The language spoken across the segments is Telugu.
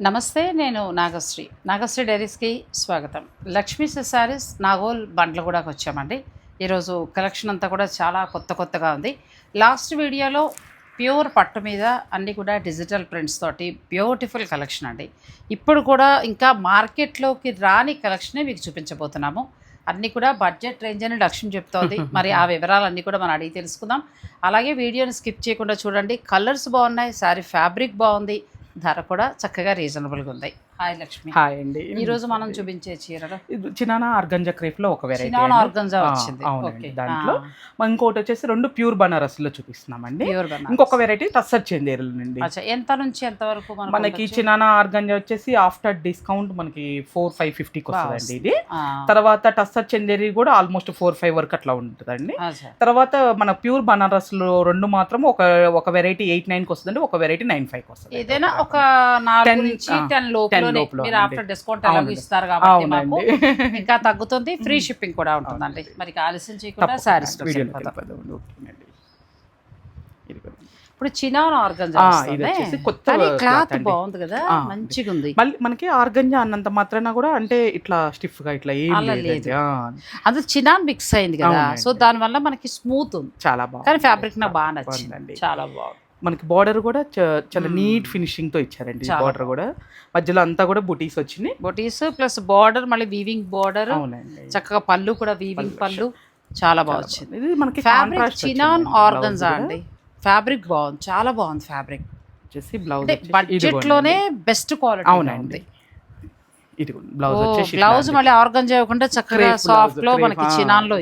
నమస్తే నేను నాగశ్రీ. నాగశ్రీ డైరీస్కి స్వాగతం. లక్ష్మీ సారీస్ నాగోల్ బండ్లగూడకు వచ్చామండి ఈరోజు కలెక్షన్ అంతా కూడా చాలా కొత్త కొత్తగా ఉంది. లాస్ట్ వీడియోలో ప్యూర్ పట్టు మీద అన్నీ కూడా డిజిటల్ ప్రింట్స్ తోటి బ్యూటిఫుల్ కలెక్షన్ అండి. ఇప్పుడు కూడా ఇంకా మార్కెట్లోకి రాని కలెక్షనే మీకు చూపించబోతున్నాము. అన్నీ కూడా బడ్జెట్ రేంజ్ అని లక్ష్యం చెప్తోంది. మరి ఆ వివరాలన్నీ కూడా మనం అడిగి తెలుసుకుందాం. అలాగే వీడియోని స్కిప్ చేయకుండా చూడండి. కలర్స్ బాగున్నాయి సారీ ఫ్యాబ్రిక్ బాగుంది ధర కూడా చక్కగా రీజనబుల్గా ఉంది హాయ్ లక్ష్మి. హాయ్ అండి. ఈ రోజు మనం చూపించే చీరలు? ఇది ఆర్గంజా క్రేప్లో ఒక వెరైటీ చినాన్ ఆర్గంజా వచ్చింది. అవునండి. దాంట్లో మన ఇంకోటి వచ్చేసి రెండు ప్యూర్ బనారస్లో చూపిస్తున్నామండి ఇంకొక వెరైటీ టస్సర్ చందేరులు అచ్చా. ఎంత నుంచి ఎంత వరకు మనకు? చిన్నాన ఆర్గంజా వచ్చేసి ఆఫ్టర్ డిస్కౌంట్ మనకి ఫోర్ ఫైవ్ ఫిఫ్టీకి వస్తుందండి ఇది. తర్వాత టస్సర్ చందేరి కూడా ఆల్మోస్ట్ ఫోర్ ఫైవ్ వరకు అట్లా ఉంటుందండి. తర్వాత మన ప్యూర్ బనారస్లో రెండు మాత్రం ఒక ఒక వెరైటీ ఎయిట్ నైన్కి వస్తుందండి ఒక వెరైటీ నైన్ ఫైవ్కి వస్తుంది ఏదైనా ఒక నాలుగు 10, నుంచి లోపల మీరు. ఆఫ్టర్ డిస్కౌంట్ అవునండి. ఇస్తారు కాబట్టి మాకు ఇంకా తగ్గుతుంది ఫ్రీ షిప్పింగ్ కూడా ఉంటుందండి మరి ఆలస్యం చేయకుండా సారీస్. ఇప్పుడు చినాన్ ఆర్గంజా కొత్త క్లాత్. బాగుంది కదా మంచిగా ఉంది మళ్ళీ మనకి ఆర్గంజా అన్నంత మాత్రాన కూడా అంటే ఇట్లా స్టిఫ్గా ఇట్లా. లేదు. అందులో చినాన్ మిక్స్ అయింది కదా. సో దాని వల్ల మనకి స్మూత్ ఉంది చాలా బాగుంది కానీ ఫ్యాబ్రిక్ నాకు బాగా నచ్చింది. చాలా బాగుంది మనకి బార్డర్ కూడా చాలా. నీట్ ఫినిషింగ్తో ఇచ్చారండి బార్డర్ కూడా. మధ్యలో అంతా కూడా బుటీస్ వచ్చినాయి. బొటీస్ ప్లస్ బార్డర్ మళ్ళీ వీవింగ్ బార్డర్ అవునండి. చక్కగా పళ్ళు కూడా వీవింగ్ పళ్ళు. చాలా బాగా వచ్చింది. బాగుంది. ఇది మనకి ఫ్యాబ్రిక్ చినాన్. ఆర్గన్జా అండి. ఫ్యాబ్రిక్ బాగుంది చాలా బాగుంది ఫ్యాబ్రిక్ వచ్చేసి బ్లౌజ్ బడ్జెట్లోనే బెస్ట్ క్వాలిటీ అవునండి. ఇది బ్లౌజ్ వచ్చేసి బ్లౌజ్. మళ్ళీ ఆర్గంజా ఇవ్వకుండా చక్కగా సాఫ్ట్లో మనకి చినాన్లో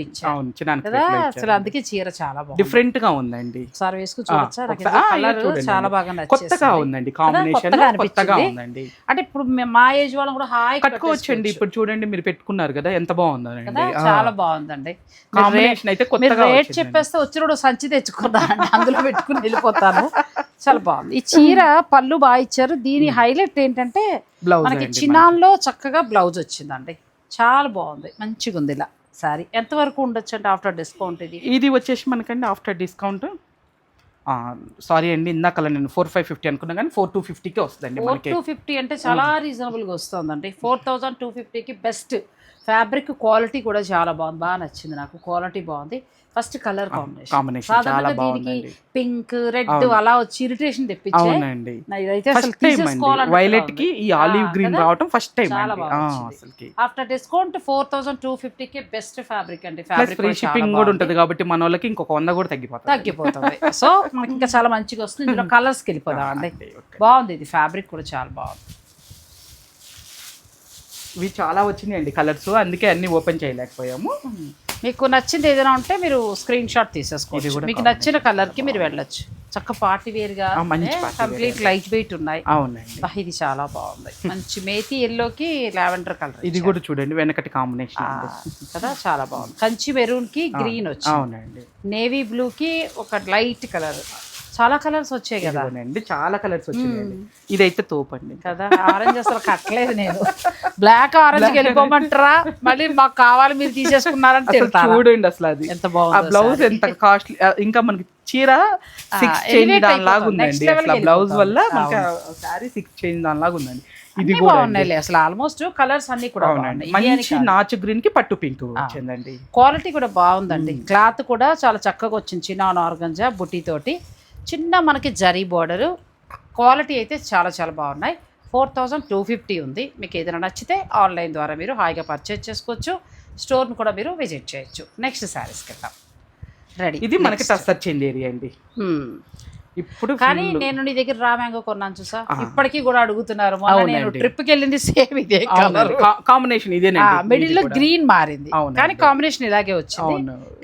కదా అసలు అందుకే చీర చాలా బాగుంది. డిఫరెంట్గా ఉందండి. ఒకసారి వేసుకుని చూడొచ్చా. చాలా బాగా కొత్తగా ఉందండి కాంబినేషన్ కొత్తగా. ఉందండి. అంటే ఇప్పుడు మే- ఏజ్ వాళ్ళని కూడా హాయ్ కట్టుకోవచ్చండి. ఇప్పుడు చూడండి మీరు పెట్టుకున్నారు కదా ఎంత బాగుందండి చాలా బాగుందండి. కాంబినేషన్ అయితే కొత్తగా రేట్. చెప్పేస్తే వచ్చినప్పుడు సంచి తెచ్చుకుందామండి అందులో పెట్టుకుని వెళ్ళిపోతాను. చాలా బాగుంది. ఈ చీర పళ్ళు బాగా ఇచ్చారు. దీని హైలైట్ ఏంటంటే బ్లౌజ్ మనకి అండి చిన్నాన్లో చక్కగా బ్లౌజ్ వచ్చిందండి. చాలా బాగుంది. మంచిగా ఉంది ఇలా సారీ ఎంతవరకు ఉండొచ్చు అంటే ఆఫ్టర్ డిస్కౌంట్ ఇది? ఇది వచ్చేసి మనకండి ఆఫ్టర్ డిస్కౌంట్ సారీ అండి ఇందాక నేను ఫోర్ ఫైవ్ ఫిఫ్టీ అనుకున్నా కానీ ఫోర్ టూ ఫిఫ్టీకే వస్తుందండి ఫోర్ టూ ఫిఫ్టీ అంటే చాలా రీజనబుల్గా వస్తుందండి. ఫోర్ థౌజండ్ టూ ఫిఫ్టీకి బెస్ట్ ఫ్యాబ్రిక్ క్వాలిటీ కూడా చాలా బాగుంది. బాగా నచ్చింది నాకు. క్వాలిటీ బాగుంది. First colour combination. చాలా దీనికి పింక్ రెడ్. అలా వచ్చి ఇరిటేషన్ తెప్పించే అవునండి. నా ఇదైతే అసలు ఫస్ట్ టైం అండి. తీసేసుకోవాలన్నట్టుగా వైలెట్. కి ఈ ఆలివ్ గ్రీన్? రావటం first time after discount four thousand two ఫిఫ్టీకి బెస్ట్ ఫ్యాబ్రిక్ అండి. ఫ్యాబ్రిక్ ఫ్రీ షిప్పింగ్ కూడా ఉంటది కాబట్టి మన వాళ్ళకి ఇంకొక వంద కూడా తగ్గిపోతుంది. తగ్గిపోతుంది. సో మనకి ఇంకా చాలా మంచిగా వస్తుంది. ఇందులో కలర్స్కి వెళ్ళిపోదాం అండి. బాగుంది ఇది. ఫ్యాబ్రిక్ కూడా చాలా బాగుంది. ఇవి చాలా వచ్చినాయండి కలర్స్. అందుకే అన్ని ఓపెన్ చేయలేకపోయాము. మీకు నచ్చింది ఏదైనా ఉంటే మీరు స్క్రీన్ షాట్ ఇది తీసేసుకోవచ్చు కూడా మీకు నచ్చిన కలర్కి మీరు వెళ్ళొచ్చు. చక్క పార్టీ వేర్గా ఆ, మంచి party wear complete light weight ఉన్నాయి. అవునండి. ఇది చాలా బాగుంది. మంచి మేతి ఎల్లోకి లావెండర్ కలర్ ఇది కూడా చూడండి వెనకటి కాంబినేషన్ కదా చాలా బాగుంది. కంచి మెరూన్కి గ్రీన్ వచ్చింది. అవునండి. నేవీ బ్లూ కి ఒక లైట్ కలర్. చాలా కలర్స్ వచ్చాయి కదా. ఇదిగోనండి చాలా కలర్స్ వచ్చినాయండి. ఇదైతే తోపండి. కదా ఆరెంజ్ అసలు కట్టలేదు నేను. బ్లాక్ ఆరెంజ్ వెళ్ళిపోమంటారా? మళ్ళీ మాకు కావాలి మీరు తిడతారా? చూడండి అసలు అది. ఎంత బాగుంది బ్లౌజ్ ఎంత కాస్ట్లీ ఇంకా మనకి చీర సిక్స్ చేంజ్ దానిలాగా ఉందండి. అసలు బ్లౌజ్ వల్ల. మనకి శారీ సిక్స్ చేంజ్ దానిలాగా ఉందండి. ఇది అండి. బాగున్నాయి అసలు ఆల్మోస్ట్ కలర్స్ అన్ని కూడా మంచి. నాచు గ్రీన్కి పట్టు పింక్ వచ్చిందండి. క్వాలిటీ కూడా బాగుందండి. క్లాత్ కూడా చాలా చక్కగా వచ్చింది. చిన్న ఆర్గంజా బుట్టి తోటి చిన్న మనకి జరీ బోర్డర్ క్వాలిటీ అయితే చాలా చాలా బాగున్నాయి. ఫోర్ థౌజండ్ టూ ఫిఫ్టీ ఉంది. మీకు ఏదైనా నచ్చితే ఆన్లైన్ ద్వారా మీరు హాయిగా పర్చేజ్ చేసుకోవచ్చు. స్టోర్ని కూడా మీరు విజిట్ చేయొచ్చు. నెక్స్ట్ శారీస్కి వెళ్దాం. రెడీ ఇది మనకి వచ్చింది ఏరియా అండి. ఇప్పుడు కానీ నేను నీ దగ్గర రా మ్యాంగో కొన్నాను చూసా. ఇప్పటికీ కూడా అడుగుతున్నారు. నేను. ట్రిప్కి వెళ్ళింది సేమ్ ఇదే. కా- కాంబినేషన్ ఇదేనండి. మిడిల్ ఇది లో. గ్రీన్ మారింది. కానీ కాంబినేషన్ ఇలాగే వచ్చింది.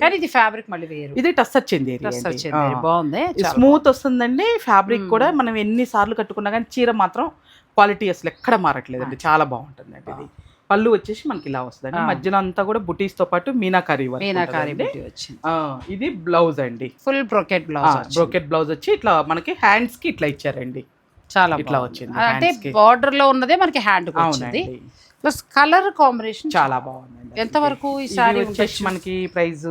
కానీ ఇది ఫ్యాబ్రిక్ మళ్ళీ వేరు. ఇది టచ్ వచ్చింది డ్రెస్ వచ్చింది బాగుంది. స్మూత్ వస్తుందండి. ఫ్యాబ్రిక్ కూడా మనం ఎన్ని సార్లు కట్టుకున్నా కానీ చీర మాత్రం క్వాలిటీ అసలు ఎక్కడ మారట్లేదండి. చాలా బాగుంటుందండి ఇది. పళ్ళు వచ్చేసి మనకి ఇలా వస్తుందండి. ఆ. మధ్యలో అంతా కూడా బుటీస్తో పాటు మీనాకారి మీనాకారి ఇది బ్లౌజ్ అండి. Full brocade blouse brocade blouse వచ్చి ఇట్లా మనకి హ్యాండ్స్కి ఇట్లా ఇచ్చారండి. చాలా ఇట్లా బాగుంది. వచ్చింది అంటే. బార్డర్లో ఉన్నదే మనకి హ్యాండ్ అవునండి. ప్లస్ కలర్ కాంబినేషన్ చాలా బాగుందండి ఎంత వరకు ఈ సారీ వచ్చేసి మనకి ప్రైస్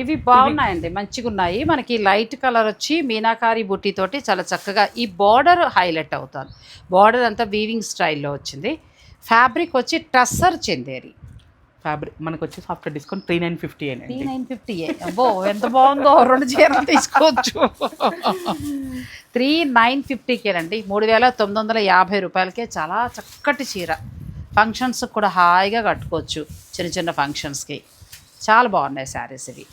ఇవి బాగున్నాయండి మంచిగా ఉన్నాయి మనకి లైట్ కలర్ వచ్చి మీనాకారి బుట్టి తోటి చాలా చక్కగా ఈ బార్డర్ హైలైట్ అవుతుంది బార్డర్ అంతా వీవింగ్ స్టైల్లో వచ్చింది. ఫ్యాబ్రిక్ వచ్చి టస్సర్ చెందేరి ఫ్యాబ్రిక్ మనకు వచ్చేసి after discount three nine fifty three అండి. నైన్ ఫిఫ్టీ అబ్బో ఎంత బాగుందో రెండు చీరలు తీసుకోవచ్చు. త్రీ నైన్ ఫిఫ్టీకేనండి. మూడు వేల తొమ్మిది వందల యాభై రూపాయలకే చాలా చక్కటి చీర. ఫంక్షన్స్ కూడా హాయిగా కట్టుకోవచ్చు. చిన్న చిన్న ఫంక్షన్స్కి చాలా బాగున్నాయి శారీస్ ఇవి.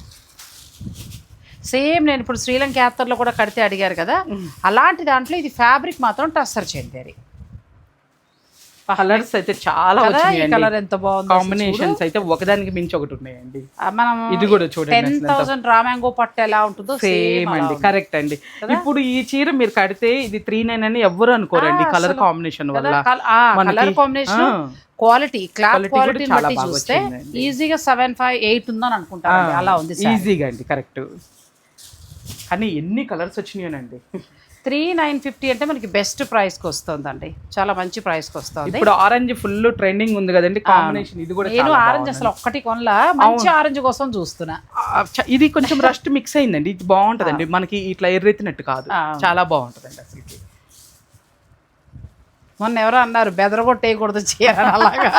సేమ్ నేను ఇప్పుడు శ్రీలంక యాత్రలో కూడా కడితే అడిగారు కదా. అలాంటి దాంట్లో ఇది ఫ్యాబ్రిక్ మాత్రం టస్సర్ చెందేరి కలర్స్ అయితే చాలా వచ్చినాయండి. కలర్ ఎంత బాగుంది కాంబినేషన్స్ అయితే ఒకదానికి మించి ఒకటి ఉన్నాయండి. మనం ఇది కూడా చూడండి టెన్ థౌసండ్ రామాంగో పట్టు ఎలా ఉంటుందో సేమ్ అండి కరెక్ట్ అండి. ఇప్పుడు ఈ చీర మీరు కడితే ఇది త్రీ నైన్ అని ఎవ్వరు అనుకోరండి కలర్ కాంబినేషన్ వల్ల. Colour combination. క్వాలిటీ క్లాత్ చాలా బట్టి చూస్తే. ఈజీగా సెవెన్ ఫైవ్ ఎయిట్ ఉందని అనుకుంటాను అలా ఉంది ఈజీగా అండి కరెక్ట్ కానీ ఎన్ని కలర్స్ వచ్చినాయనండి. త్రీ నైన్ ఫిఫ్టీ అంటే మనకి బెస్ట్ ప్రైస్కి వస్తుందండి. చాలా మంచి ప్రైస్కి వస్తుంది. ఇప్పుడు ఆరెంజ్ ఫుల్ ట్రెండింగ్ ఉంది కదండి కాంబినేషన్ ఇది కూడా నేను ఆరెంజ్. అసలు ఒక్కటి కొనలా మంచి ఆరెంజ్ కోసం చూస్తున్నా. ఇది కొంచెం రస్ట్ మిక్స్ అయిందండి ఇది బాగుంటదండి. మనకి ఇట్లా ఎర్రెత్తినట్టు కాదు. చాలా బాగుంటదండి అసలుకి మొన్న ఎవరో అన్నారు బెదరగొట్టేయకూడదు చీర అలాగా.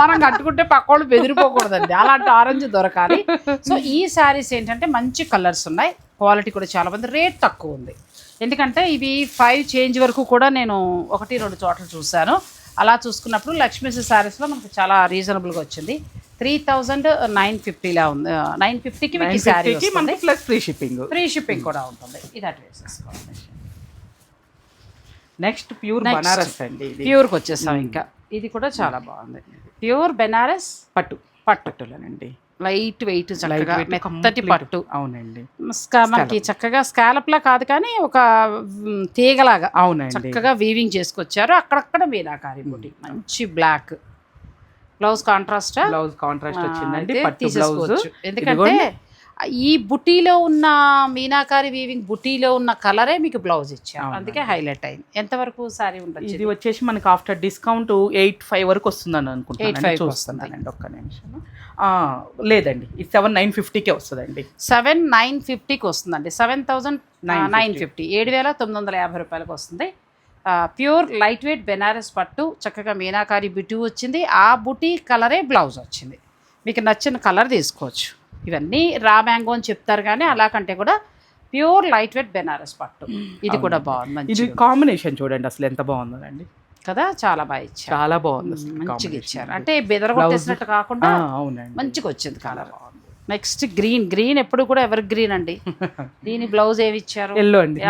మనం కట్టుకుంటే పక్కోళ్ళు బెదిరిపోకూడదండి అలాంటి ఆరెంజ్ దొరకాలి. సో ఈ శారీస్ ఏంటంటే మంచి కలర్స్ ఉన్నాయి క్వాలిటీ కూడా చాలా మంది రేట్ తక్కువ ఉంది. ఎందుకంటే ఇవి ఫైవ్ చేంజ్ వరకు కూడా నేను ఒకటి రెండు చోట్ల చూశాను. అలా చూసుకున్నప్పుడు లక్ష్మీ శారీస్లో మనకు చాలా రీజనబుల్గా వచ్చింది. త్రీ థౌజండ్ నైన్ ఫిఫ్టీలా ఉంది. నైన్ ఫిఫ్టీకి మీకు శారీ 950 కి మనకి plus free shipping free shipping కూడా ఉంటుంది. ఇది వేసేసుకోండి నెక్స్ట్ ప్యూర్. బనారస్ అండి ప్యూర్కి వచ్చేసాం ఇంకా. ఇది కూడా చాలా బాగుంది. ప్యూర్ బెనారస్ పట్టు. పట్టు. పట్టులోనండి. లైట్ వెయిట్ చక్కగా మెత్తటి. పట్టు. అవునండి. మనకి చక్కగా స్కాలప్ లా కాదు కానీ ఒక తీగలాగా అవునండి. చక్కగా వీవింగ్ చేసుకొచ్చారు. అక్కడక్కడ మీనాకారి బుటి మంచి black blouse contrast blouse contrast వచ్చిందండి. పట్టు బ్లౌజ్ ఎందుకంటే ఈ బుటీలో ఉన్న మీనాకారి వీవింగ్ బుటీలో ఉన్న కలరే మీకు బ్లౌజ్ ఇచ్చారు అందుకే హైలైట్ అయింది. ఎంతవరకు సారీ ఉండొచ్చు ఇది వచ్చేసి మనకి ఆఫ్టర్ డిస్కౌంట్ ఎయిట్ ఫైవ్ వరకు వస్తుందని 8.5 అనుకుంటున్నాను చూస్తున్నానండి. ఒక్క నిమిషం. లేదండి. ఇది సెవెన్ నైన్ ఫిఫ్టీకే వస్తుందండి. సెవెన్ నైన్ ఫిఫ్టీకి వస్తుందండి. Seven thousand 950. Nine fifty. ఏడు వేల తొమ్మిది వందల యాభై రూపాయలకు వస్తుంది. ప్యూర్ లైట్ వెయిట్ బెనారస్ పట్టు చక్కగా మీనాకారి బుటీ వచ్చింది. ఆ బుటీ కలరే బ్లౌజ్ వచ్చింది. మీకు నచ్చిన కలర్ తీసుకోవచ్చు. ఇవన్నీ రా మ్యాంగో అని చెప్తారు కానీ అలా కంటే కూడా ప్యూర్ లైట్ వెయిట్ బెనారస్ పట్టు. ఇది కూడా బాగుంది ఇది కాంబినేషన్ చూడండి అసలు ఎంత బాగుందండి కదా చాలా బాగా ఇచ్చారు. చాలా బాగుంది మంచిగా. ఇచ్చారు. అంటే బెదరగొట్టేసినట్టు కాకుండా ఆ, అవునండి. మంచిగా వచ్చింది కలర్ నెక్స్ట్ గ్రీన్ గ్రీన్ ఎప్పుడు కూడా ఎవర్ గ్రీన్ అండి. దీని బ్లౌజ్ ఏమి ఇచ్చారు? ఎల్లో అండి.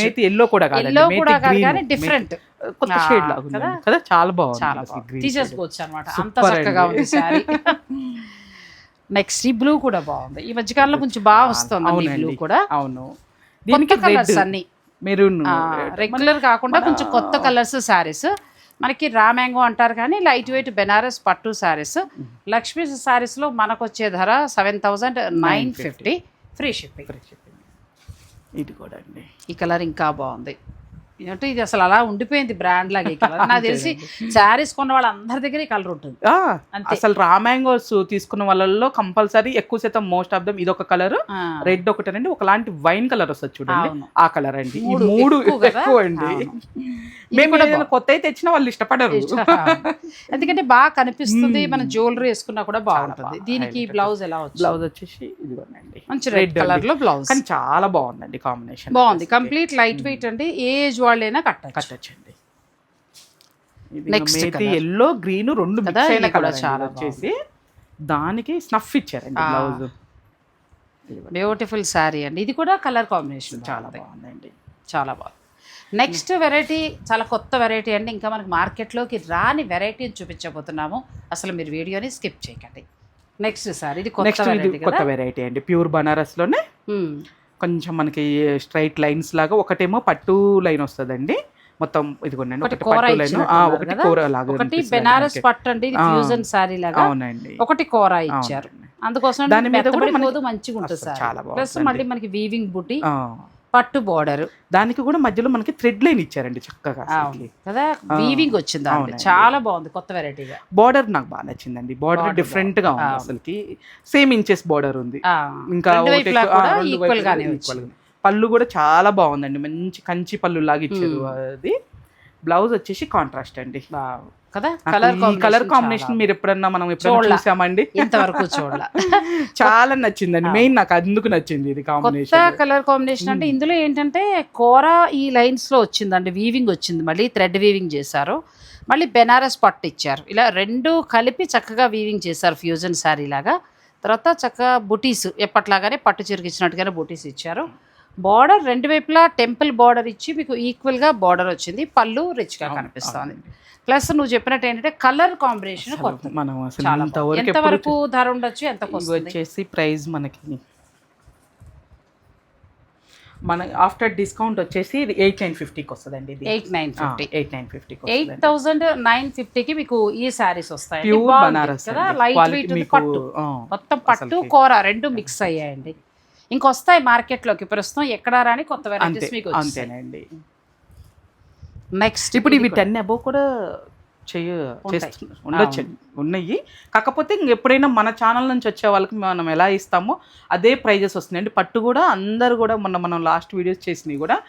మేతి ఎల్లో కూడా ఎల్లో కూడా. కానీ డిఫరెంట్ కొత్త షేడ్ లాగా. కదా? చాలా బాగుంది తీసేసుకోవచ్చు అనమాట అంత చక్కగా. ఉంది శారీ. నెక్స్ట్ ఈ బ్లూ కూడా బాగుంది. ఈ మధ్యకాలంలో కొంచెం బాగా వస్తుంది బ్లూ. కూడా. అవును. దీనికి కలర్స్ అన్ని. మెరూన్ రెగ్యులర్ కాకుండా కొంచెం కొత్త కలర్స్ శారీస్ మనకి రా మ్యాంగో అంటారు కానీ లైట్ వెయిట్ బెనారస్ పట్టు శారీస్ లక్ష్మీ శారీస్లో మనకు వచ్చే ధర seven thousand nine fifty free shipping ఇది కూడా అండి. ఈ కలర్ ఇంకా బాగుంది. అంటే ఇది అసలు అలా ఉండిపోయింది బ్రాండ్ లాగా కలర్ నాకు తెలిసి శారీస్ కొన్న వాళ్ళందరి దగ్గర ఈ కలర్ ఉంటుంది. అసలు రా మ్యాంగోస్ తీసుకున్న వాళ్ళల్లో కంపల్సరీ ఎక్కువ శాతం మోస్ట్ ఆఫ్ దమ్ ఇది ఒక కలర్ రెడ్ ఒకటేనండి ఒకలాంటి వైన్ కలర్ వస్తుంది చూడండి. ఆ కలర్ అండి. ఈ మూడు ఎక్కువ అండి. మేము కూడా ఏదైనా కొత్త అయితే తెచ్చినా వాళ్ళు ఇష్టపడరు. ఎందుకంటే బాగా కనిపిస్తుంది మన జ్యువెలరీ వేసుకున్నా కూడా బాగుంటుంది. బాగా దీనికి బ్లౌజ్ ఎలా బ్లౌజ్ వచ్చేసి ఇదిగోనండి. మంచి రెడ్ కలర్లో బ్లౌజ్ కానీ చాలా బాగుందండి కాంబినేషన్ బాగుంది. కంప్లీట్ లైట్ వెయిట్ అండి. ఏజ్ వాళ్ళైనా కట్టచ్చు. కట్టచ్చండి. colour. ఎల్లో గ్రీన్ రెండు కదా, కూడా చాలా వచ్చేసి దానికి స్నఫ్ ఇచ్చారండి. బ్లౌజ్ బ్యూటిఫుల్ శారీ అండి. ఇది కూడా కలర్ కాంబినేషన్ చాలా బాగుందండి. చాలా బాగుంది. నెక్స్ట్ వెరైటీ చాలా కొత్త వెరైటీ అండి. ఇంకా మనకి మార్కెట్లోకి రాని వెరైటీని చూపించబోతున్నాము. అసలు మీరు వీడియోని స్కిప్ చేయకండి. నెక్స్ట్ సార్ ఇది కొత్త నెక్స్ట్ ఇది వెరైటీ కొత్త కదా వెరైటీ అండి. ప్యూర్ బనారస్లోనే మ్మ్. కొంచెం మనకి స్ట్రైట్ లైన్స్ లాగా ఒకటేమో పట్టు లైన్ వస్తుందండి మొత్తం ఇదిగోండి ఒకటి కూర ఒకటి కదా? కూర లాగా ఒకటి అనిపిస్తుంది బెనారస్. పట్టు అండి ఇది. ఫ్యూజన్ శారీ లాగా అవునండి ఒకటి కూర ఇచ్చారు. అందుకోసం దాని మీద కూడా మంచిగా ఉంటుంది సార్ ప్లస్. మళ్ళీ మనకి వీవింగ్ బుట్టి ఆ, పట్టు బోర్డర్ దానికి కూడా మధ్యలో మనకి థ్రెడ్ లైన్ ఇచ్చారండి చక్కగా కదా? వీవింగ్ వచ్చింది. చాలా బాగుంది కొత్త వెరైటీగా బార్డర్ నాకు బాగా నచ్చిందండి. బార్డర్ డిఫరెంట్గా ఉంది. అసలుకి. సేమ్ ఇంచెస్ బార్డర్ ఉంది. ఇంకా ఈక్వల్ గానే. పళ్ళు కూడా చాలా బాగుందండి. మంచి కంచి పళ్ళు లాగా ఇచ్చారు అది. బ్లౌజ్ వచ్చేసి కాంట్రాస్ట్ అండి. కదా? కలర్ కలర్ కాంబినేషన్ మీరు ఎప్పుడన్నా మనం ఎప్పుడన్నా. చూసామండి? ఇంతవరకు చూడాల. చాలా నచ్చిందండి. మెయిన్ నాకు అందుకు నచ్చింది ఇది కాంబినేషన్ కలర్ కాంబినేషన్ అంటే ఇందులో ఏంటంటే కోర ఈ లైన్స్లో వచ్చిందండి. వీవింగ్ వచ్చింది మళ్ళీ థ్రెడ్ వీవింగ్ చేశారు. మళ్ళీ బెనారస్ పట్టు ఇచ్చారు. ఇలా రెండు కలిపి చక్కగా వీవింగ్ చేశారు ఫ్యూజన్ శారీ లాగా. తర్వాత చక్కగా బుటీస్ ఎప్పట్లాగానే పట్టు చిరుగు ఇచ్చినట్టుగానే బుటీస్ ఇచ్చారు. బార్డర్ రెండు వైపులా టెంపుల్ బార్డర్ ఇచ్చి మీకు ఈక్వల్గా బార్డర్ వచ్చింది. పళ్ళు రిచ్గా కనిపిస్తుంది. ప్లస్ నువ్వు చెప్పినట్టు ఏంటంటే కలర్ కాంబినేషన్ కొత్త. మనం అసలు ఎంత వరకు ధర ఉండొచ్చు ఎంత వచ్చేసి ప్రైస్ మనకి. మన ఆఫ్టర్ డిస్కౌంట్ వచ్చేసి ఎయిట్ నైన్ ఫిఫ్టీకి వస్తుందండి ఇది. Eight nine fifty. Eight nine ఫిఫ్టీకి ఎయిట్ థౌసండ్ నైన్ ఫిఫ్టీకి మీకు ఈ శారీస్ వస్తాయి ప్యూర్ బనారస్ కదా. లైట్ వెయిట్ పట్టు. మొత్తం పట్టు. కూర రెండు మిక్స్ అయ్యాయండి. ఇంకొస్తాయి మార్కెట్లోకి ప్రస్తుతం ఎక్కడ రాని కొత్త వెరైటీస్ మీకు అంతేనండి. నెక్స్ట్ ఇప్పుడు ఇవి టెన్ అబోవ్ కూడా చేయ ఉండొచ్చండి ఉన్నాయి. కాకపోతే ఇంక ఎప్పుడైనా మన ఛానల్ నుంచి వచ్చే వాళ్ళకి మనం ఎలా ఇస్తామో అదే ప్రైజెస్ వస్తున్నాయండి పట్టు కూడా అందరు కూడా మొన్న మనం లాస్ట్ వీడియోస్ చేసినవి కూడా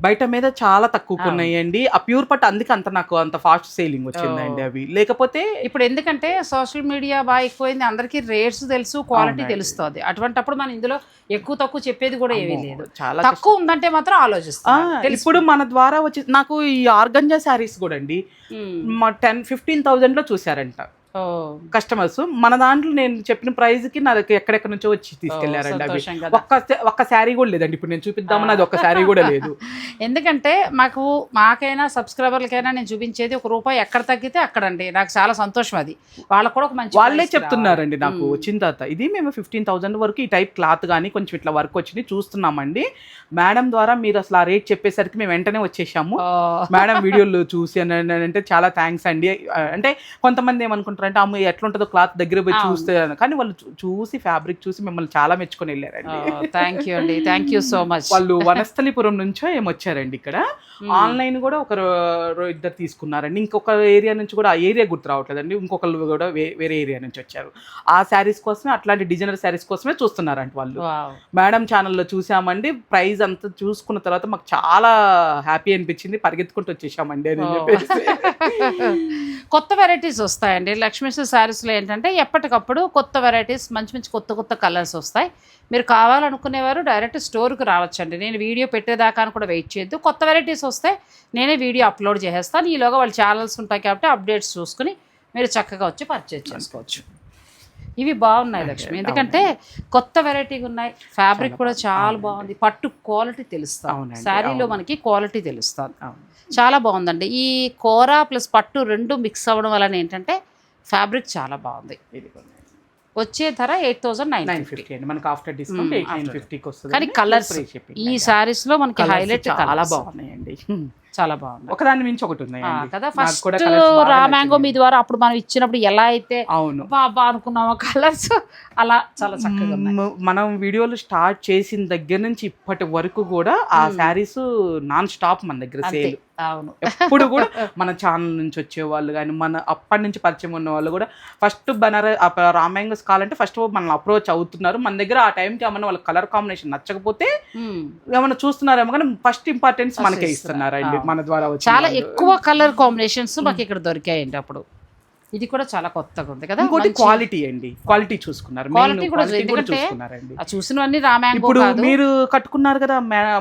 బయట మీద చాలా తక్కువకు అవును. ఉన్నాయండి ఆ ప్యూర్ పట్టు అందుకే అంత నాకు అంత ఫాస్ట్ సేలింగ్ వచ్చిందండి అవి. లేకపోతే ఇప్పుడు ఎందుకంటే సోషల్ మీడియా బాగా ఎక్కువైంది. అందరికీ రేట్స్ తెలుసు క్వాలిటీ. తెలుస్తుంది అటువంటప్పుడు మనం ఇందులో ఎక్కువ తక్కువ చెప్పేది కూడా ఏమీ లేదు. చాలా తక్కువ ఉందంటే మాత్రం ఆలోచిస్తాం ఇప్పుడు మన ద్వారా వచ్చి నాకు ఈ ఆర్గంజా శారీస్ కూడా అండి మా టెన్ ఫిఫ్టీన్ థౌజండ్లో చూసారంట కస్టమర్స్ మన దాంట్లో నేను చెప్పిన ప్రైస్కి నాకు ఎక్కడెక్కడ నుంచో వచ్చి తీసుకెళ్ళారండి అవి. ఒక్క ఒక్క శారీ కూడా లేదండి. ఇప్పుడు నేను చూపిద్దామని అది ఒక్క శారీ కూడా లేదు. ఎందుకంటే మాకు మాకైనా సబ్స్క్రైబర్లకైనా నేను చూపించేది ఒక రూపాయి ఎక్కడ తగ్గితే అక్కడండి. నాకు చాలా సంతోషం అది. వాళ్ళకు కూడా ఒక మంచి వాళ్ళే చెప్తున్నారండి నాకు. వచ్చిన తర్వాత. ఇది మేము ఫిఫ్టీన్ థౌసండ్ వరకు ఈ టైప్ క్లాత్ కానీ కొంచెం ఇట్లా వర్క్ వచ్చింది చూస్తున్నామండి. మేడం ద్వారా మీరు అసలు ఆ రేట్ చెప్పేసరికి మేము వెంటనే వచ్చేసాము. మేడం వీడియోలు చూసి అంటే చాలా థ్యాంక్స్ అండి. అంటే కొంతమంది ఏమనుకుంటారంటే అమ్మ ఎట్లుంటుందో క్లాత్ దగ్గర పోయి. చూస్తే. కానీ వాళ్ళు చూసి ఫ్యాబ్రిక్ చూసి మిమ్మల్ని చాలా మెచ్చుకొని వెళ్ళారండి. థ్యాంక్ యూ అండి. థ్యాంక్ యూ సో మచ్ వాళ్ళు వనస్థలిపురం నుంచో ఏమొచ్చారండి ఇక్కడ. ఆన్లైన్ కూడా ఒక ఇద్దరు తీసుకున్నారండి. ఇంకొక ఏరియా నుంచి కూడా ఆ ఏరియా గుర్తు రావట్లేదండి. ఇంకొకరు కూడా వేరే ఏరియా నుంచి వచ్చారు. ఆ శారీస్ కోసమే అట్లాంటి డిజైనర్ శారీస్ కోసమే చూస్తున్నారంట వాళ్ళు. మేడం ఛానల్లో చూసామండి. ప్రైస్ అంతా చూసుకున్న తర్వాత మాకు చాలా హ్యాపీ అనిపించింది. పరిగెత్తుకుంటూ వచ్చేసామండి అని. చెప్పేసి. కొత్త వెరైటీస్ వస్తాయండి. లక్ష్మీ శారీస్లో ఏంటంటే ఎప్పటికప్పుడు కొత్త వెరైటీస్ మంచి మంచి కొత్త కొత్త కలర్స్ వస్తాయి. మీరు కావాలనుకునేవారు డైరెక్ట్ స్టోర్కి రావచ్చండి. నేను వీడియో పెట్టేదాకా అని కూడా వెయిట్ చేయొద్దు. కొత్త వెరైటీస్ వస్తే నేనే వీడియో అప్లోడ్ చేసేస్తాను. ఈలోగా వాళ్ళ ఛానల్స్ ఉంటాయి కాబట్టి అప్డేట్స్ చూసుకుని మీరు చక్కగా వచ్చి పర్చేజ్ చేసుకోవచ్చు. ఇవి బాగున్నాయి లక్ష్మి. ఎందుకంటే కొత్త వెరైటీగా ఉన్నాయి. ఫ్యాబ్రిక్ కూడా చాలా బాగుంది. పట్టు క్వాలిటీ తెలుస్తుంది శారీలో. మనకి క్వాలిటీ తెలుస్తుంది. చాలా బాగుందండి. ఈ కూర ప్లస్ పట్టు రెండు మిక్స్ అవ్వడం వలన ఏంటంటే ఫ్యాబ్రిక్ చాలా బాగుంది. ఇది. వచ్చే ధర eight thousand nine nine fifty అండి. మనకి ఆఫ్టర్ డిస్కౌంట్ ఎయిట్ నైన్. ఫిఫ్టీకి వస్తుంది కానీ కలర్స్ ఈ సారీస్లో మనకి హైలైట్ చాలా బాగున్నాయండి. చాలా బాగుంది. ఒకదాని మించి ఒకటి ఆ, ఉన్నాయండి కదా ఫస్ట్ రా మ్యాంగో మీ. ద్వారా అప్పుడు మనం ఇచ్చినప్పుడు ఎలా అయితే అవును. బాబా అనుకున్నామో కలర్స్ అలా చాలా చక్కగా ఉన్నాయి. మనం వీడియోలు స్టార్ట్ చేసిన దగ్గర నుంచి ఇప్పటి వరకు కూడా ఆ. శారీస్ నాన్ స్టాప్ మన దగ్గర సేల్ అవును ఎప్పుడు కూడా మన ఛానల్ నుంచి వచ్చే వాళ్ళు కానీ మన అప్పటి నుంచి పరిచయం ఉన్న వాళ్ళు కూడా ఫస్ట్ బనార రామాయంగస్ కావాలంటే ఫస్ట్ మనల్ని అప్రోచ్ అవుతున్నారు మన దగ్గర ఆ టైంకి ఏమన్నా వాళ్ళ కలర్ కాంబినేషన్ నచ్చకపోతే. ఏమన్నా చూస్తున్నారేమో కానీ ఫస్ట్ ఇంపార్టెన్స్ మనకే ఇస్తున్నారు. ఇస్తున్నారండి. మన ద్వారా చాలా. ఎక్కువ కలర్ కాంబినేషన్స్ మాకు ఇక్కడ దొరికాయండి అప్పుడు ఇది కూడా చాలా కొత్తగా ఉంది కదా. ఇంకోటి క్వాలిటీ అండి. క్వాలిటీ చూసుకున్నారు. Quality కూడా చూసుకున్నారండి. చూసినవన్నీ రామాయంగో ఇప్పుడు మీరు కట్టుకున్నారు కదా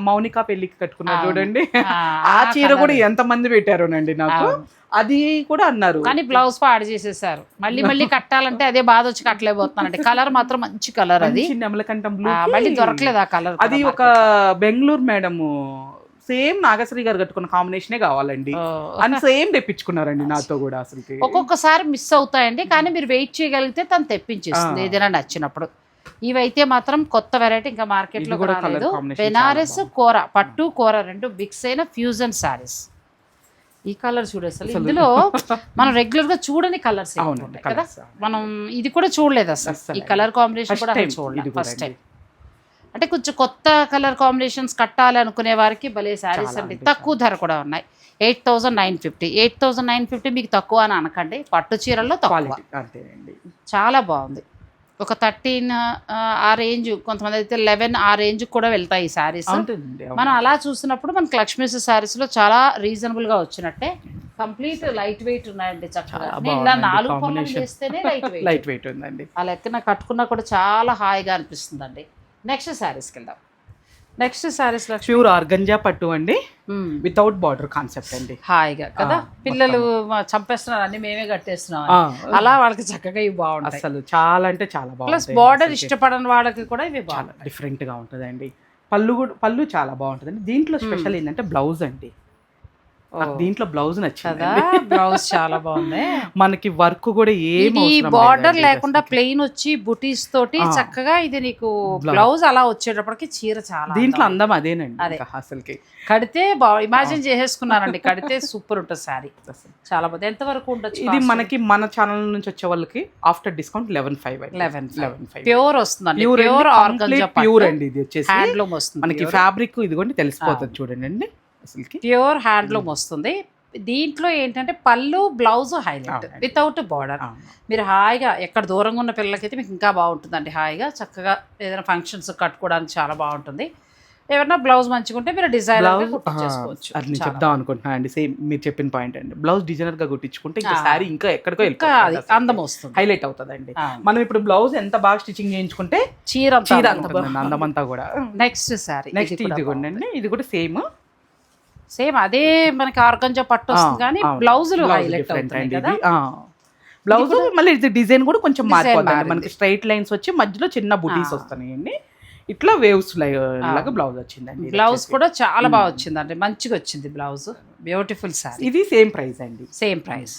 మౌనిక పెళ్ళికి కట్టుకున్నారు. చూడండి. ఆ, చీర. కూడా ఎంత మంది పెట్టారోనండి నాకు. అది కూడా అన్నారు. కానీ బ్లౌజ్ పాడు చేసేసారు. మళ్ళీ మళ్ళీ కట్టాలంటే అదే బాధ వచ్చి కట్టలేకపోతున్నానండి. కలర్ మాత్రం మంచి కలర్ అది. నెమలకంఠం మళ్ళీ దొరకలేదు ఆ కలర్ అది ఒక బెంగళూరు మేడము సేమ్ నాగశ్రీ గారు కట్టుకున్న కాంబినేషనే కావాలండి అని సేమ్ తెప్పించుకున్నారండి నాతో కూడా అసలు ఒక్కొక్కసారి మిస్ అవుతాయండి కానీ మీరు వెయిట్ చేయగలిగితే తను తెప్పించేస్తుంది. ఏదైనా నచ్చినప్పుడు ఇవైతే మాత్రం కొత్త వెరైటీ ఇంకా మార్కెట్లో కూడా రాలేదు బెనారస్. కూర పట్టు కూర రెండు మిక్స్ అయిన ఫ్యూజన్ సారీస్ ఈ కలర్ చూడు అసలు అసలు. ఇందులో మనం రెగ్యులర్గా చూడని కలర్స్ కదా. మనం ఇది కూడా చూడలేదు అసలు. ఈ కలర్ కాంబినేషన్ కూడా చూడలేదు ఫస్ట్ టైం. అంటే కొంచెం కొత్త కలర్ కాంబినేషన్స్ కట్టాలి అనుకునే వారికి భలే శారీస్ అండి. అంటే తక్కువ ధర కూడా ఉన్నాయి. Eight thousand nine fifty. Eight thousand nine fifty మీకు తక్కువ అని అనకండి. పట్టు చీరల్లో తక్కువ. చాలా బాగుంది. ఒక థర్టీన్ ఆ రేంజ్ కొంతమంది అయితే లెవెన్ ఆ రేంజ్ కూడా వెళ్తాయి ఈ శారీస్. మనం అలా చూసినప్పుడు మనకి లక్ష్మీ శారీస్లో చాలా రీజనబుల్గా వచ్చినట్టే. కంప్లీట్ లైట్ వెయిట్ ఉన్నాయండి చక్కగా. ఇలా నాలుగు. వేస్తేనే లైట్ వెయిట్. లైట్ వెయిట్ ఉందండి. ఆ లెక్కన కట్టుకున్నా కూడా చాలా హాయిగా అనిపిస్తుందండి. నెక్స్ట్ శారీస్కి వెళ్దాం next saris Lakshmi pure organza పట్టు అండి. వితౌట్ బార్డర్ కాన్సెప్ట్ అండి. హాయిగా కదా? పిల్లలు చంపేస్తున్నారు అన్ని మేమే కట్టేస్తున్నాం. అలా వాళ్ళకి చక్కగా ఇవి బాగుంటాయి. అసలు చాలా అంటే చాలా ప్లస్ బాగుంటాయి బార్డర్. ఇష్టపడని వాళ్ళకి కూడా ఇవి చాలా బాగుంటాయి. డిఫరెంట్గా ఉంటుందండి. పళ్ళు కూడా పళ్ళు చాలా బాగుంటుందండి. దీంట్లో స్పెషల్ ఏంటంటే బ్లౌజ్ అండి. దీంట్లో బ్లౌజ్ నచ్చింది బ్లౌజ్ చాలా బాగుంది. మనకి వర్క్ కూడా ఏం ఇది అవసరం బార్డర్ లేకుండా. ప్లెయిన్ వచ్చి బుటీస్ తోటి. చక్కగా ఇది నీకు. బ్లౌజ్. అలా వచ్చేటప్పటికి చీర చాలా దీంట్లో అందం. అందం అదేనండి అదే. అసలుకి. కడితే ఇమాజిన్ చేసేసుకున్నానండి కడితే సూపర్ ఉంటుంది సారీ చాలా బాగుంది. ఎంత వరకు ఉండొచ్చు ఇది మనకి మన ఛానల్ నుంచి వచ్చే వాళ్ళకి after discount eleven five eleven eleven five pure వస్తుందండి. ప్యూర్ ప్యూర్ అండి ఇది వచ్చేసి. హ్యాండ్లూమ్ వస్తుంది మనకి ఫ్యాబ్రిక్ ఇదిగోండి తెలిసిపోతుంది చూడండి అండి. అసలుకి? ప్యూర్ హ్యాండ్లూమ్ వస్తుంది. దీంట్లో ఏంటంటే పళ్ళు బ్లౌజ్ హైలైట్. Without border. మీరు హాయిగా ఎక్కడ దూరంగా ఉన్న పిల్లలకైతే మీకు ఇంకా బాగుంటుందండి హాయిగా. చక్కగా ఏదైనా ఫంక్షన్స్ కట్టుకోవడానికి చాలా బాగుంటుంది. ఏమన్నా బ్లౌజ్ మంచిగా ఉంటే మీరు డిజైన్ చేసుకోవచ్చు. అది నేను చెప్దాం అనుకుంటున్నాను అండి. సేమ్ మీరు చెప్పిన పాయింట్ అండి. బ్లౌజ్ డిజైనర్గా కుట్టించుకుంటే ఇంకా. శారీ ఇంకా ఎక్కడికో అది వస్తుంది. హైలైట్ అవుతుందండి. ఆ. మనం ఇప్పుడు బ్లౌజ్ ఎంత బాగా స్టిచ్చింగ్ చేయించుకుంటే చీర చీర అందమంతా కూడా. నెక్స్ట్ సారీ నెక్స్ట్ ఇది కూడా అండి. ఇది కూడా సేమ్ సేమ్ అదే మనకి ఆర్గంజా పట్టు వస్తుంది కానీ బ్లౌజులు హైలైట్ కదా. బ్లౌజ్ మళ్ళీ ఇది డిజైన్ కూడా కొంచెం మారిపోతుంది. మనకి స్ట్రైట్ లైన్స్ వచ్చి మధ్యలో చిన్న బుటీస్. వస్తున్నాయండి. ఇట్లా వేవ్స్ లాగా బ్లౌజ్ వచ్చిందండి బ్లౌజ్. కూడా చాలా బాగా వచ్చిందండి. మంచిగా వచ్చింది బ్లౌజ్ బ్యూటిఫుల్ సారీ ఇది సేమ్ ప్రైస్ అండి. సేమ్ ప్రైస్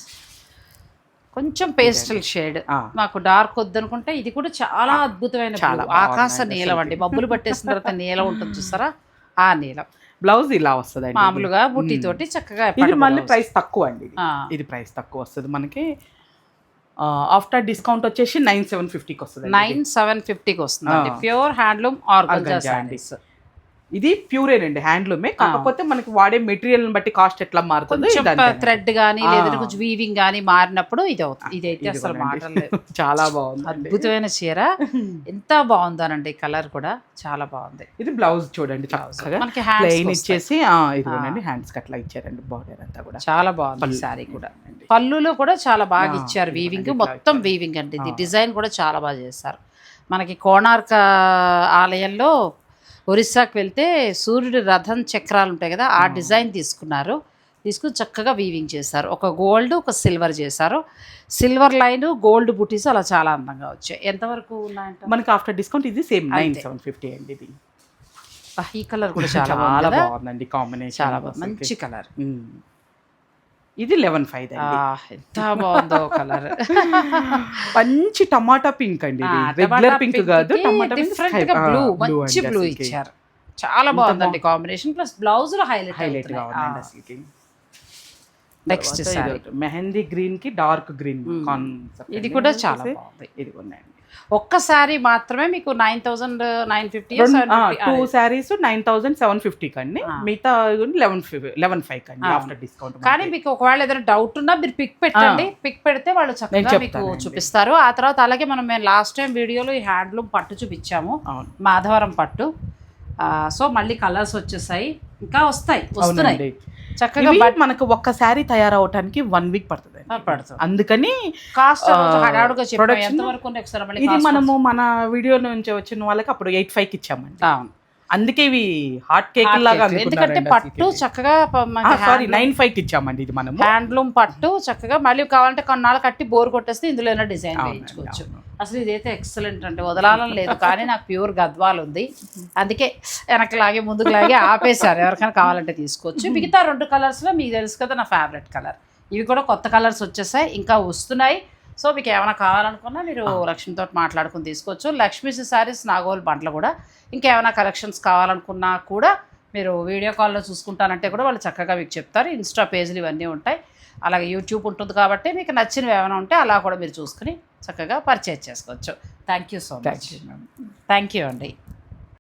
కొంచెం పేస్టల్ షేడ్. మాకు డార్క్ వద్దనుకుంటే ఇది కూడా చాలా అద్భుతమైన. ఆకాశ నీలం అండి. మబ్బులు పట్టేసిన తర్వాత నీలం ఉంటుంది చూస్తారా ఆ నీలం. బ్లౌజ్ ఇలా వస్తుంది మామూలుగా బుట్టి తోటి చక్కగా ఇది మళ్ళీ. ప్రైస్ తక్కువ అండి ఇది. ప్రైస్ తక్కువ వస్తుంది మనకి ఆఫ్టర్ డిస్కౌంట్ వచ్చేసి నైన్ సెవెన్ ఫిఫ్టీకి వస్తుంది నైన్ సెవెన్ ఫిఫ్టీకి వస్తుందండి ఆ. Pure handloom. శారీస్ ఇది ప్యూరేనండి హ్యాండ్లూమే కాకపోతే మనకి వాడే మెటీరియల్ బట్టి కాస్ట్ ఎట్లా మారుతుందో. థ్రెడ్ ఆ. లేదంటే కొంచెం వీవింగ్ కానీ మారినప్పుడు ఇది అవుతుంది ఇదైతే ఇది అసలు కొనండి. మాటలు లేవు. చాలా బాగుంది అద్భుతమైన చీర ఎంత బాగుందనండి కలర్ కూడా చాలా బాగుంది ఇది బ్లౌజ్ చూడండి మనకి ప్లెయిన్ ఇచ్చేసి ఇదిగోనండి హ్యాండ్స్ అట్లా ఇచ్చారండి బార్డర్ అంతా కూడా చాలా బాగుంది. సారీ కూడా. పళ్ళులో కూడా చాలా బాగా ఇచ్చారు వీవింగ్ మొత్తం. వీవింగ్ అండి ఇది. డిజైన్ కూడా చాలా బాగా చేస్తారు మనకి కోణార్క ఆలయంలో ఒరిస్సాకి వెళ్తే సూర్యుడి రథం చక్రాలు ఉంటాయి కదా ఆ డిజైన్ తీసుకున్నారు. తీసుకుని చక్కగా వీవింగ్ చేశారు. ఒక గోల్డ్ ఒక సిల్వర్ చేశారు. సిల్వర్ లైన్ గోల్డ్ బుటీస్ అలా చాలా అందంగా వచ్చాయి. ఎంతవరకు ఉన్నాయంట? మనకి ఆఫ్టర్ డిస్కౌంట్ ఇది సేమ్ నైన్. సెవెన్ ఫిఫ్టీ అండి ఇది. ఈ కలర్ కూడా చాలా? బాగుందండి కాంబినేషన్ చాలా మంచి కలర్ ఇది లెవెన్ ఫైవ్ ఎంత బాగుందో కలర్. మంచి టమాటా పింక్ అండి రెగ్యులర్ పింక్ కాదు టమాటా బ్లూ మంచి బ్లూ ఇచ్చారు. చాలా బాగుందండి కాంబినేషన్ ప్లస్ బ్లౌజ్లో హైలైట్ హైలైట్గా ఉందండి అసలుకి. నెక్స్ట్ మెహందీ గ్రీన్కి డార్క్ గ్రీన్ Hmm. కాన్సెప్ట్ ఇది కూడా చాలా బాగుంది. ఇది ఉన్నాయండి. ఒక్క సారీ మాత్రమే మీకు nine thousand nine fifty two saris nine thousand seven fifty కండి. మిగతా లెవెన్ లెవెన్ ఫైవ్ కండి. ఆ. ఆఫ్టర్ డిస్కౌంట్ కానీ మీకు ఒకవేళ ఏదైనా డౌట్ ఉన్నా మీరు పిక్ పెట్టండి. పిక్ పెడితే వాళ్ళు చక్కగా మీకు. చూపిస్తారు. ఆ తర్వాత అలాగే మనం మేము లాస్ట్ టైం వీడియోలో ఈ హ్యాండ్లూమ్ పట్టు చూపించాము. మాధవరం పట్టు. సో మళ్ళీ కలర్స్ వచ్చేసాయి. ఇంకా వస్తాయి. వస్తున్నాయి. చక్కగా మనకు ఒక్క శారీ తయారవటానికి వన్ వీక్ పడుతుంది. పడుతుంది. అందుకని కాస్ట్ ఇది మనము మన వీడియో నుంచి వచ్చిన వాళ్ళకి అప్పుడు ఎయిట్ ఫైవ్కి ఇచ్చామండి. అవును. అందుకే ఇవి హాట్ కేక్ లాగా. ఎందుకంటే పట్టు చక్కగా సారీ నైన్ ఫైవ్కి ఇచ్చామండి ఇది మనము. హ్యాండ్లూమ్ పట్టు చక్కగా మళ్ళీ కావాలంటే కొన్నాళ్ళు కట్టి బోర్ కొట్టేస్తే ఇందులో అయినా డిజైన్ వేయించుకోవచ్చు. అసలు ఇదైతే ఎక్సలెంట్ అంటే వదలాలని లేదు కానీ నాకు ప్యూర్ గద్వాలు ఉంది. అందుకే వెనక్కి లాగే ముందుకు లాగే ఆపేశారు. ఎవరికైనా కావాలంటే తీసుకోవచ్చు. మిగతా రెండు కలర్స్లో మీకు తెలుసు కదా నా ఫేవరెట్ కలర్ ఇవి కూడా కొత్త కలర్స్ వచ్చేసాయి ఇంకా వస్తున్నాయి. సో మీకు ఏమైనా కావాలనుకున్నా మీరు లక్ష్మితో మాట్లాడుకుని తీసుకోవచ్చు. లక్ష్మీ సారీస్ నాగోల్ బండ్లు కూడా. ఇంకేమైనా కలెక్షన్స్ కావాలనుకున్నా కూడా మీరు వీడియో కాల్లో చూసుకుంటానంటే కూడా వాళ్ళు చక్కగా మీకు చెప్తారు. ఇన్స్టా పేజ్లు ఇవన్నీ ఉంటాయి. అలాగే యూట్యూబ్ ఉంటుంది కాబట్టి మీకు నచ్చినవి ఏమైనా ఉంటే అలా కూడా మీరు చూసుకుని చక్కగా పర్చేజ్ చేసుకోవచ్చు. Thank you so much thank you అండి.